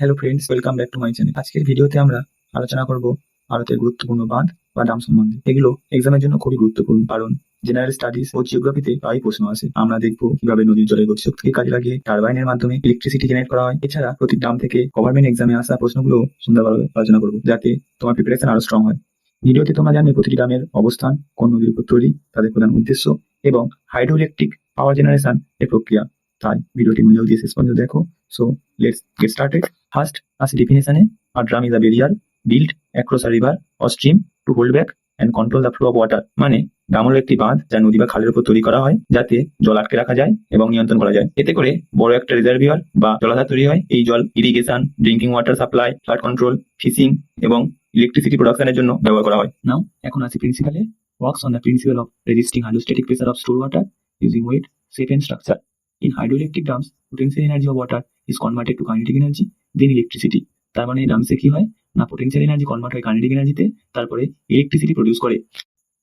Hello friends welcome back to my channel আজকের ভিডিওতে আমরা আলোচনা করব ভারতের গুরুত্বপূর্ণ বাঁধ বা ড্যাম সম্বন্ধে। এগুলো এক্সামের জন্য খুবই গুরুত্বপূর্ণ, কারণ জেনারেল স্টাডিজ ও জিওগ্রাফিতে প্রায় প্রশ্ন আসে। আমরা দেখব কীভাবে নদীর জলের গতিশক্তিকে কাজে লাগিয়ে টারবাইনের মাধ্যমে ইলেকট্রিসিটি জেনারেট করা হয়। এছাড়া প্রতি ড্যাম থেকে গভর্নমেন্ট এক্সামে আসা প্রশ্নগুলো সুন্দরভাবে আলোচনা করব, যাতে তোমার প্রিপারেশন আরও স্ট্রং হয়। ভিডিওতে তোমরা জানবে প্রতিটি ড্যামের অবস্থান, কোন নদীর উপর তৈরি, তাদের প্রধান উদ্দেশ্য এবং হাইড্রো ইলেকট্রিক পাওয়ার জেনারেশন এর প্রক্রিয়া। তাই ভিডিওটি মনোযোগ দিয়ে শেষ পর্যন্ত দেখো। So let's get started first আসে ডেফিনেশনে a drum is a barrier built across a river or stream to hold back and control the flow of water মানে হলো একটি বাঁধ যা নদী বা খালের উপর তৈরি করা হয়, যাতে জল আটকে রাখা যায় এবং নিয়ন্ত্রণ করা যায়। এতে করে বড় একটা রিজার্ভিয়ার বা জলাধার তৈরি হয়। এই জল irrigation drinking water supply flood control fishing এবং ইলেকট্রিসিটি প্রোডাকশনের জন্য ব্যবহার করা হয়। নাও এখন আসি প্রিন্সিপালে works on the principle of resisting hydrostatic pressure of store water using weight and structure. In hydroelectric dams, potential energy of water is converted to kinetic energy, then electricity. তার মানে ডামসে কি হয়? না পোটেনশিয়াল এনার্জি কনভার্ট হয় kinetic এনার্জিতে তারপরে electricity produce করে।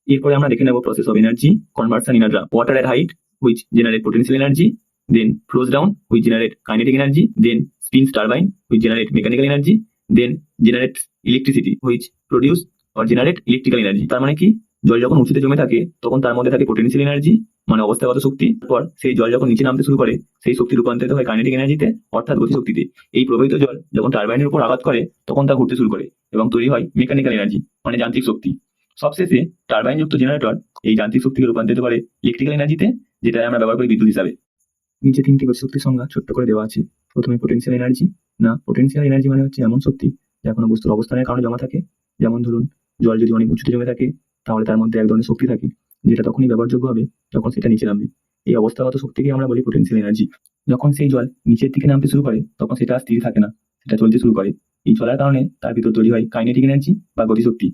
এরপরে আমরা দেখে নেব process of energy conversion in water at height which generate potential energy then flows down which generate kinetic energy then spins turbine which generate mechanical energy then generate electricity which produce or generate electrical energy তার মানে কি? জল যখন উঁচুতে জমে থাকে, তখন তার মধ্যে থাকে পোটেনশিয়াল এনার্জি মানে অবস্থাগত শক্তি। পর সেই জল যখন নিচে নামতে শুরু করে, সেই শক্তি রূপান্তরিত হয় কাইনেটিক এনার্জিতে অর্থাৎ গতিশক্তিতে এই প্রবাহিত জল যখন টারবাইনের উপর আঘাত করে, তখন তা ঘুরতে শুরু করে এবং তৈরি হয় মেকানিক্যাল এনার্জি মানে যান্ত্রিক শক্তি। সবশেষে টারবাইন যুক্ত জেনারেটর এই যান্ত্রিক শক্তিকে রূপান্তরিত করে ইলেকট্রিক্যাল এনার্জিতে যেটা আমরা ব্যবহার করি বিদ্যুৎ হিসাবে। নিচে তিনটি গতিশক্তির সংজ্ঞা ছোট্ট করে দেওয়া আছে। প্রথমে পোটেনশিয়াল এনার্জি না পোটেনশিয়াল এনার্জি মানে হচ্ছে এমন শক্তি যা কোনো বস্তুর অবস্থানের কারণে জমা থাকে। যেমন ধরুন, জল যদি অনেক উঁচুতে জমে থাকে তাহলে তার মধ্যে এক ধরনের শক্তি থাকে, যেটা তখনই ব্যবহারযোগ্য হবে যখন সেটা নিচে নামবে। এই অবস্থাগত শক্তিকে আমরা বলি পোটেনশিয়াল এনার্জি যখন সেই জল নিচের দিকে নামতে শুরু করে, তখন সেটা স্থির থাকে না, সেটা চলতে শুরু করে। এই চলার কারণে তার ভিতর তৈরি হয় কাইনেটিক এনার্জি বা গতিশক্তি।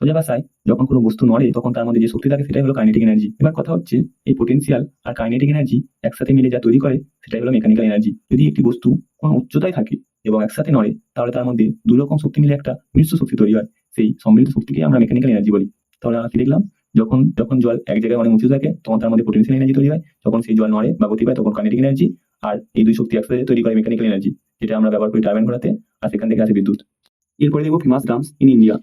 সোজা ভাষায়, যখন কোনো বস্তু নড়ে, তখন তার মধ্যে যে শক্তি থাকে, সেটাই হলো কাইনেটিক এনার্জি এবার কথা হচ্ছে, এই পোটেনশিয়াল আর কাইনেটিক এনার্জি একসাথে মিলে যা তৈরি করে, সেটাই হলো মেকানিক্যাল এনার্জি যদি একটি বস্তু কোনো উচ্চতায় থাকে এবং একসাথে নড়ে, তাহলে তার মধ্যে দুই রকম শক্তি মিলে একটা মিশ্র শক্তি তৈরি হয়। সেই সম্মিলিত শক্তিকে আমরা মেকানিক্যাল এনার্জি বলি। তাহলে আমরা কি দেখলাম, যখন যখন জল এক জায়গায় অনেক উঁচু থাকে, তখন তার মধ্যে পোটেনশিয়াল এনার্জি তৈরি হয়। যখন সেই জল নড়ে বা গতি পায়, তখন কাইনেটিক এনার্জি আর এই দুই শক্তি একসাথে তৈরি করে মেকানিক্যাল এনার্জি যেটা আমরা ব্যবহার করি টারবাইন ঘোরাতে আর সেখান থেকে আসে বিদ্যুৎ। এরপরে দেখব ফেমাস ড্রামস ইন ইন্ডিয়া।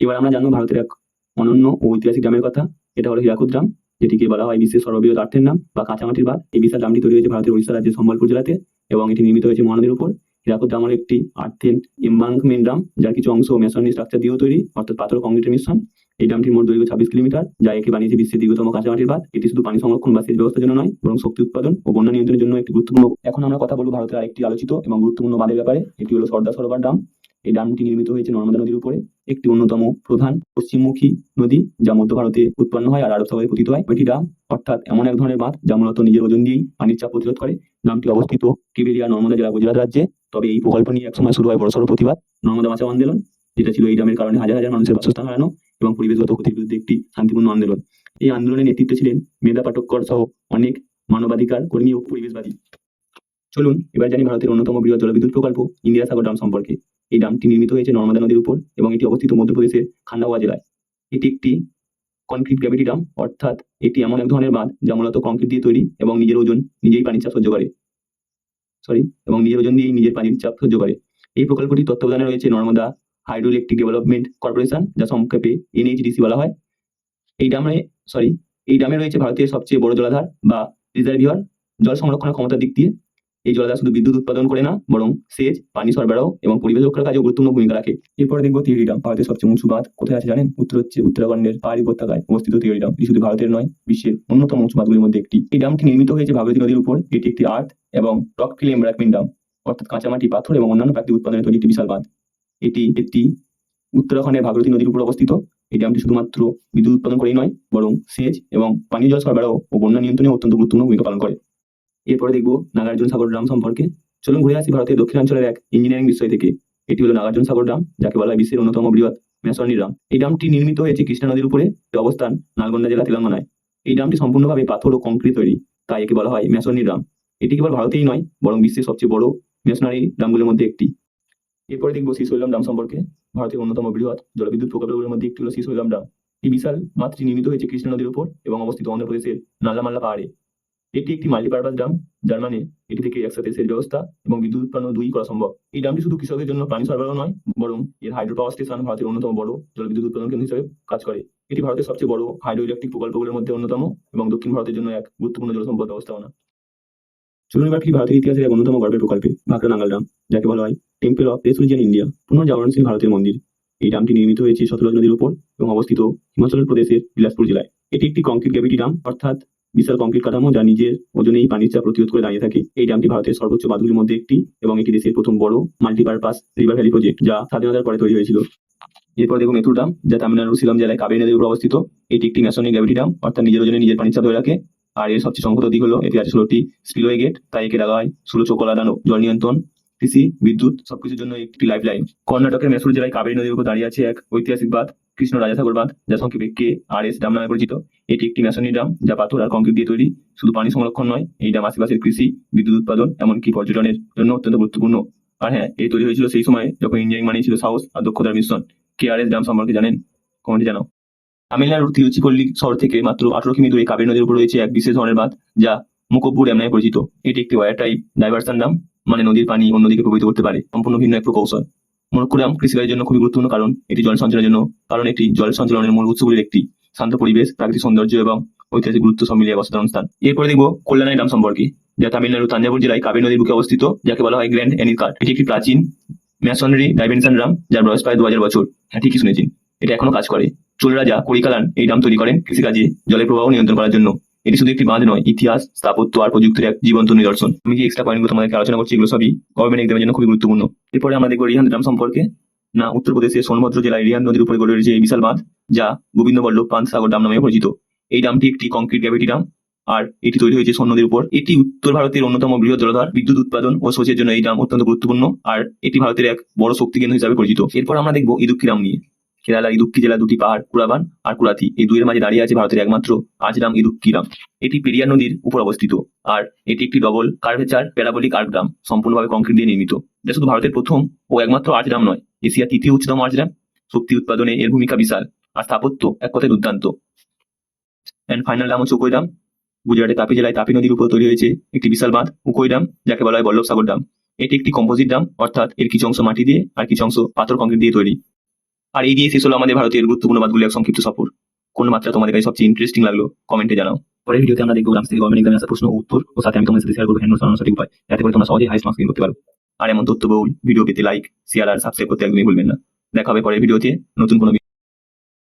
এবার আমরা জানব ভারতের এক অনন্য ও ঐতিহাসিক ড্রামের কথা। এটা হলো হীরাকুদ ড্রাম যেটিকে বলা হয় বিশ্বের সর্ববৃহৎ আর্থের নাম বা কাঁচামাটির বাদ এই বিশাল ড্রামটি তৈরি হয়েছে ভারতের উড়িষ্যা রাজ্যের সম্বলপুর জেলাতে এবং এটি নির্মিত হয়েছে মহানদীর উপর। হীরাকুদ ড্রাম একটি আর্থেন এম্বাঙ্কমেন্ট ড্রাম যার কিছু অংশ মেসনি স্ট্রাকচার দিয়েও তৈরি, অর্থাৎ পাথর কংক্রিটের মিশ্রণ। এই ড্রামটির মোট দৈর্ঘ্য ছাব্বিশ কিলোমিটার, যা একে বানিয়েছে বিশ্বের দীর্ঘতম কাঁচামাটির বাঁধ। এটি শুধু পানি সংরক্ষণ বা সেচ ব্যবস্থার জন্য নয়, বরং শক্তি উৎপাদন ও বন্যা নিয়ন্ত্রণের জন্য একটি গুরুত্বপূর্ণ। এখন আমরা কথা বলব ভারতের আরেকটি আলোচিত এবং গুরুত্বপূর্ণ বাঁধের ব্যাপারে। এটি হলো সর্দার সরোবর ড্যাম এই ড্যামটি নির্মিত হয়েছে নর্মদা নদীর উপরে, একটি অন্যতম প্রধান পশ্চিমমুখী নদী, যা মধ্য ভারতে উৎপন্ন হয় আর আরব সাগরে পতিত হয়। এটি ড্যাম অর্থাৎ এমন এক ধরনের বাঁধ, যা মূলত নিজের ওজন দিয়েই পানির চাপ প্রতিরোধ করে। ড্যামটি অবস্থিত কেবেলিয়া নর্মদা জেলা, গুজরাট রাজ্যে। তবে এই প্রকল্প নিয়ে একসময় শুরু হয় বড়সড় প্রতিবাদ। নর্মদা বাঁচাও আন্দোলন, যেটা ছিল এই ড্যামের কারণে হাজার হাজার মানুষের বাসস্থান হারানো এবং পরিবেশগত ক্ষতির বিরুদ্ধে একটি শান্তিপূর্ণ আন্দোলন। এই আন্দোলনের নেতৃত্বে ছিলেন মেধা পাটক্কর সহ অনেক মানবাধিকার কর্মী ও পরিবেশবাদী। চলুন, এবার জানি ভারতের অন্যতম বৃহৎ জলবিদ্যুৎ প্রকল্প, ইন্দিরা সাগর ড্যাম সম্পর্কে। এই ড্যামটি নির্মিত হয়েছে নর্মদা নদীর উপর এবং এটি অবস্থিত মধ্যপ্রদেশের খান্ডাওয়া জেলায়। এটি একটি কনক্রিট গ্র্যাভিটি ড্যাম অর্থাৎ এটি এমন এক ধরনের বাঁধ যা মূলত কংক্রিট দিয়ে তৈরি এবং নিজের ওজন, নিজেই পানির চাপ সহ্য করে। সরি এবং নিজের ওজন দিয়ে নিজের পানির চাপ সহ্য করে। এই প্রকল্পটি তত্ত্বাবধানে রয়েছে Narmada hydro electric development corporation, যা সংক্ষেপে এনএইচডিসি বলা হয়। এই ডামে সরি এই ডামে রয়েছে ভারতের সবচেয়ে বড় জলাধার বা রিজার্ভিয়ার, জল সংরক্ষণের ক্ষমতার দিক দিয়ে। এই জলাধার শুধু বিদ্যুৎ উৎপাদন করে না, বরং সেচ, পানি সরবরাহ এবং পরিবেশ রক্ষার কাজেও গুরুত্বপূর্ণ ভূমিকা রাখে। এরপরে দেখব তিউরি ড্যাম ভারতের সবচেয়ে উঁচু বাঁধ কোথায় আছে জানেন? উত্তর হচ্ছে উত্তরাখণ্ডের পাহাড়ি উপত্যকায় অবস্থিত তিউরি ড্যাম এটি শুধু ভারতের নয়, বিশ্বের অন্যতম উঁচু বাঁধগুলির মধ্যে একটি। এই ডামটি নির্মিত হয়েছে ভাগীরথী নদীর উপর। এটি একটি আর্থ এবং রক ফিল এমব্রাকমেন্ট ডাম অর্থাৎ কাঁচামাটি, পাথর এবং অন্যান্য প্রাকৃতিক উৎপাদনের তৈরি একটি বিশাল বাঁধ। এটি একটি উত্তরাখণ্ডের ভাগীরথী নদীর উপর অবস্থিত। এই ড্যামটি শুধুমাত্র বিদ্যুৎ উৎপাদন করেই নয়, বরং সেচ এবং পানীয় জল সরবরাহ ও বন্যা নিয়ন্ত্রণে অত্যন্ত গুরুত্বপূর্ণ ভূমিকা পালন করে। এরপরে দেখব নাগার্জুন সাগর ড্যাম সম্পর্কে। চলুন ঘুরে আসি ভারতের দক্ষিণাঞ্চলের এক ইঞ্জিনিয়ারিং বিষয় থেকে। এটি হলো নাগার্জুন সাগর ড্যাম যাকে বলা হয় বিশ্বের অন্যতম বৃহৎ মেসনি ড্যাম এই ড্যামটি নির্মিত হয়েছে কৃষ্ণা নদীর উপরে অবস্থান নালগোন্ডা জেলা তেলেঙ্গানায়। এই ড্যামটি সম্পূর্ণভাবে পাথর ও কংক্রিট তৈরি, তাই একে বলা হয় মেসনি ড্যাম এটি কেবল ভারতেই নয়, বরং বিশ্বের সবচেয়ে বড় মেশনারি ড্যামগুলির মধ্যে একটি। এরপরে দেখব শিশৈলাম ড্যাম সম্পর্কে। ভারতের অন্যতম বৃহৎ জলবিদ্যুৎ প্রকল্পগুলির মধ্যে একটি হলো শিশৈলাম ড্যাম এই বিশাল মাত্রটি নির্মিত হয়েছে কৃষ্ণা নদীর উপর এবং অবস্থিত অন্ধ্রপ্রদেশের নাল্লামাল্লা পাহাড়ে। এটি একটি মাল্টিপারপাস ড্যাম যার মানে এটি থেকে একসাথে সেচ ব্যবস্থা এবং বিদ্যুৎ উৎপন্ন দুই করা সম্ভব। এই ড্যামটি শুধু কৃষকদের জন্য পানি সরবরাহ নয়, বরং এর হাইড্রো পাওয়ার স্টেশন ভারতের অন্যতম বড় জলবিদ্যুৎ উৎপাদন কেন্দ্র হিসেবে কাজ করে। এটি ভারতের সবচেয়ে বড় হাইড্রো ইলেকট্রিক প্রকল্পগুলোর মধ্যে অন্যতম এবং দক্ষিণ ভারতের জন্য এক গুরুত্বপূর্ণ জল সম্পদ ব্যবস্থাপনা। চলুন ভারতের ইতিহাসের এক অন্যতম গর্বের প্রকল্পে ভাকরা নাঙ্গাল ড্যাম যাকে বলা হয় টেম্পল অফ রেসুলিজিয়ান ইন্ডিয়া পুনর্জাগরণশীল ভারতের মন্দির। এই ড্যামটি নির্মিত হয়েছে সতলজ নদীর উপর এবং অবস্থিত হিমাচল প্রদেশের বিলাসপুর জেলায়। এটি একটি কংক্রিট গ্যাভিটি ড্যাম অর্থাৎ বিশাল কংক্রিট কাঠামো যা নিজের ওজনেই পানির চাপ প্রতিরোধ করে দাঁড়িয়ে থাকে। এই ড্যামটি ভারতের সর্বোচ্চ বাঁধগুলির মধ্যে একটি এবং এটি দেশের প্রথম বড় মাল্টিপারপাস রিভার ভ্যালি প্রজেক্ট যা স্বাধীনতার পরে তৈরি হয়েছিল। এরপর দেখুন মেথুর ড্যাম যা তামিলনাড়ুর শিলং জেলায় কাবেরী নদীর উপর অবস্থিত। এটি একটি ম্যাসনিক গ্যাভিটি ড্যাম অর্থাৎ নিজের ওজনে নিজের পানির চাপ ধরে রাখে। আর এর সবচেয়ে সংকট দিক হলো, এটি আছে ষোলোটি স্পিলওয়ে গেট তাই একে ডাকা হয় ষোলো চোখ লাগানো জল নিয়ন্ত্রণ, কৃষি, বিদ্যুৎ, সবকিছুর জন্য একটি লাইফ লাইন কর্ণাটকের মেসুর জেলায় কাবেরী নদীর উপর দাঁড়িয়ে আছে এক ঐতিহাসিক বাঁধ। কৃষ্ণ রাজা রাজাসাগর বাঁধ, যা সংক্ষেপে কে আর এস ড্যাম নামে পরিচিত। এটি একটি ম্যাসনি ড্যাম যা পাথর আর কংক্রিট দিয়ে তৈরি। শুধু পানি সংরক্ষণ নয়, এই ড্যাম আশেপাশের কৃষি, বিদ্যুৎ উৎপাদন, এমনকি পর্যটনের জন্য অত্যন্ত গুরুত্বপূর্ণ। আর হ্যাঁ এই তৈরি হয়েছিল সেই সময় যখন ইঞ্জিনিয়ারিং মানে ছিল সাহস আর দক্ষতার মিশ্রণ। কে আর এস ড্যাম সম্পর্কে জানেন? কমেন্টে জানাও। তামিলনাড়ুর তিরুচিপল্লী শহর থেকে মাত্র আঠারো কিমি দূরে কাবেরী নদীর উপর রয়েছে এক বিশেষ ধরনের বাঁধ, যা মুকব্বু ড্যাম নামে পরিচিত। এটি একটি ওয়ার টাইপ ডাইভার্সন ড্যাম মানে নদীর পানি অন্যদিকে প্রবাহিত করতে পারে। সম্পূর্ণ ভিন্ন এক প্রকৌশল। ড্যাম কৃষিকাজের জন্য খুবই গুরুত্বপূর্ণ, কারণ এটি জল সঞ্চালনের জন্য, কারণ এটি জল সঞ্চালনের মূল উৎসগুলির একটি শান্ত পরিবেশ, প্রাকৃতিক সৌন্দর্য এবং ঐতিহাসিক গুরুত্ব সব মিলিয়ে অবস্থান স্থান এরপরে দেখব কল্যাণী ড্যাম সম্পর্কে, যা তামিলনাড়ু তাঞ্জাবুর জেলায় কাবেরী নদীর বুকে অবস্থিত, যাকে বলা হয় গ্র্যান্ড এনিকাট এটি একটি প্রাচীন ম্যাসনারি ডাইভেনশন ড্যাম, যার বয়স প্রায় দু হাজার বছর। হ্যাঁ ঠিকই শুনেছেন। এটা এখনও কাজ করে। চোল রাজা করিকালান এই ড্যাম তৈরি করেন কৃষিকাজে জলের প্রবাহ নিয়ন্ত্রণ করার জন্য। এটি শুধু একটি বাঁধ নয়, ইতিহাস, স্থাপত্য আর প্রযুক্তির এক জীবন্ত নিদর্শন। আমি যে এক্সট্রা পয়েন্টগুলো তোমাদেরকে আলোচনা করছি? এগুলো সবই গভর্নমেন্ট এক্সামের জন্য খুবই গুরুত্বপূর্ণ। এরপরে আমরা দেখব রিহান ড্যাম সম্পর্কে। না উত্তরপ্রদেশের সোনভদ্র জেলায় রিহান নদীর উপরে গড়ে রয়েছে এই বিশাল বাঁধ, যা গোবিন্দ বল্লভ পান্ত সাগর ড্যাম নামে পরিচিত। এই ড্যামটি একটি কংক্রিট গ্যাভিটি ড্যাম আর এটি তৈরি হয়েছে সোন নদীর উপর। এটি উত্তর ভারতের অন্যতম বৃহৎ জলধার, বিদ্যুৎ উৎপাদন ও সেচের জন্য এই ড্যাম অত্যন্ত গুরুত্বপূর্ণ, আর এটি ভারতের এক বড় শক্তি কেন্দ্র হিসাবে পরিচিত। এরপর আমরা দেখব ইদুক্কি ড্যাম নিয়ে। কেরালার ইদুক্কি জেলা দুটি পাহাড় কুড়াবান আর কুড়াতি এই দুইয়ের মাঝে দাঁড়িয়ে আছে ভারতের একমাত্র আজরাম ইদুক্কি ড্যাম এটি পেরিয়ার নদীর উপর অবস্থিত। আর এটি একটি double curvature parabolic arch dam সম্পূর্ণভাবে কংক্রিট দিয়ে নির্মিত। এটা শুধু ভারতের প্রথম ও একমাত্র ড্যাম নয়, এশিয়ার তৃতীয় উচ্চতম ড্যাম শক্তি উৎপাদনে এর ভূমিকা বিশাল আর স্থাপত্য এক কথায় দুর্দান্ত। অ্যান্ড ফাইনাল ড্যাম হচ্ছে উকোই ড্যাম গুজরাটের তাপি জেলায় তাপি নদীর উপর তৈরি হয়েছে একটি বিশাল বাঁধ, উকোই ড্যাম যাকে বলা হয় বল্লভ সাগর ড্যাম এটি একটি কম্পোজিট ড্যাম অর্থাৎ এর কিছু অংশ মাটি দিয়ে আর কিছু অংশ পাথর কংক্রিট দিয়ে তৈরি। আর এই দিয়ে শেষ হলো আমাদের ভারতের গুরুত্বপূর্ণ বাদগুলি এক সংক্ষিপ্ত সফর। কোন মাত্রা তোমাদের কাছে সবচেয়ে ইন্টারেস্টিং লাগল? কমেন্টে জানাও। পরের ভিডিওতে আমরা দেখব গ্রাম থেকে গভর্নমেন্ট এক্সামে প্রশ্ন উত্তর ও সাথে আমি তোমাদের সাথে শেয়ার করব হ্যান্ড সরানোর সঠিক উপায়। যাতে করে তোমরা সহজে হাইস্ট মার্কস করতে পারো। আর এমন তথ্যবহুল ভিডিও পেতে লাইক শেয়ার আর সাবস্ক্রাইব করতে একদমই ভুলবেন না। দেখা হবে পরের ভিডিওতে। নতুন কোনো